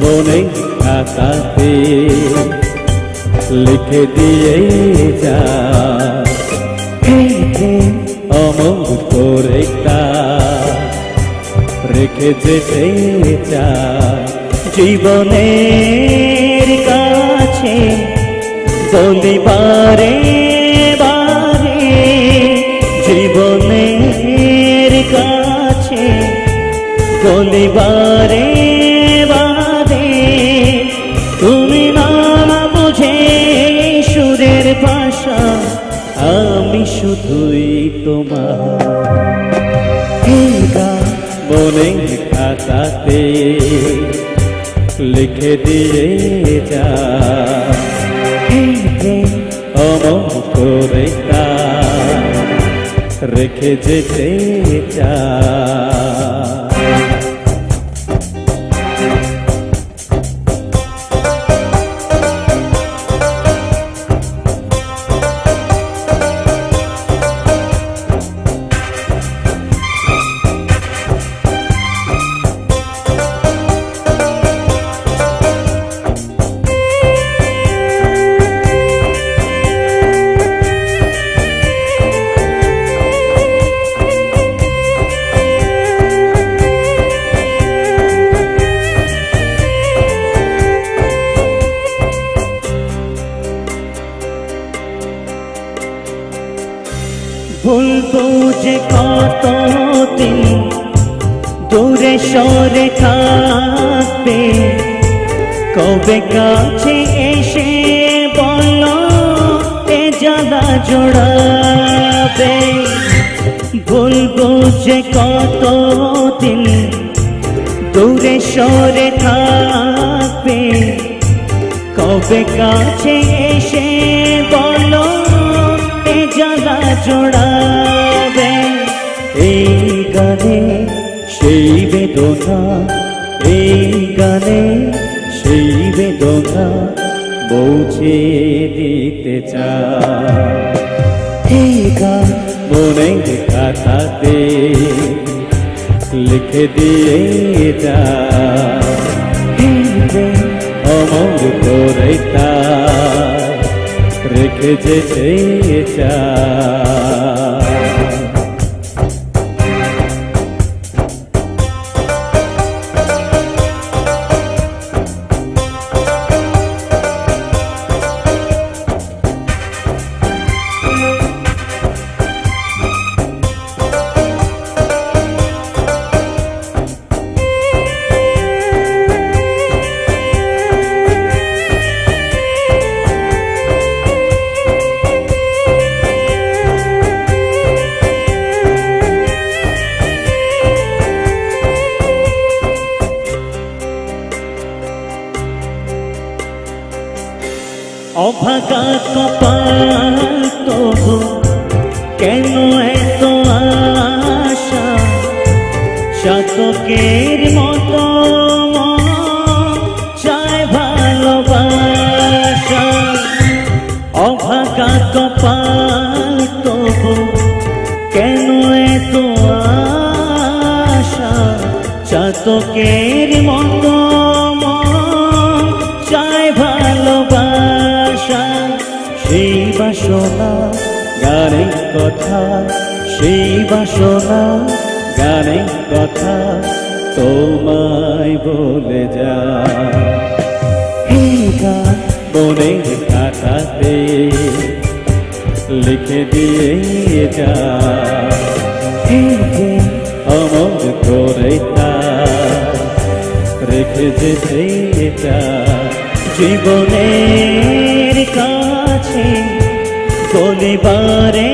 মনে খাতাতে লিখে দিয়ে যা। অমর করে রেখে যেতে চা জীবনের কাছে বলিবারে বারে জীবনের কাছে বলিবারে বারে তুমি শুধুই তোমার। মনে খাতাতে লিখে দিয়ে যা। অমন করে রেখে যেতে চা ভুলবো যে কত দিন দূরে সরে থাকবে। কবে কাছে এসে বল, এ জ্বালা জোড়াবে। ভুলবো যে কত দিন দূরে সরে থাকবে। কবে কাছে এসে বলো জ্বালা জোড়াবে। এই গানে সেই বেদনা, এই গানে সেই বেদনা পৌঁছে দিতে এই গান মনে খাতাতে লিখে দিয়ে যা অমর করে তা রেখেছে এই চা অভাগা কপাল তবু কেন এত আশা? শতকের মতো চায় ভালোবাসা। অভাগা কপাল তবু কেন এত আশা? চাতকের মতো সেই বাসনা, গানের কথা, সেই বাসনা, গানের কথা তোমায় বলে যা হে গান মনের খাতাতে লিখে দিয়ে যা হে অমর করে তা রেখে যেতে যা জীবনের কাছে চলি বারে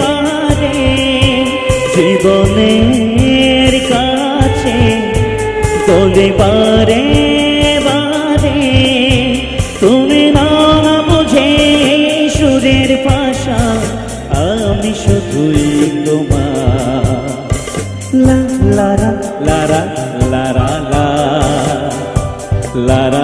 বারে জীবনের কাছে। চলি বারে বারে তুমি না বুঝে সুরের পাশা আমি শুধুই তোমার। লারা লারা লারা লারা লারা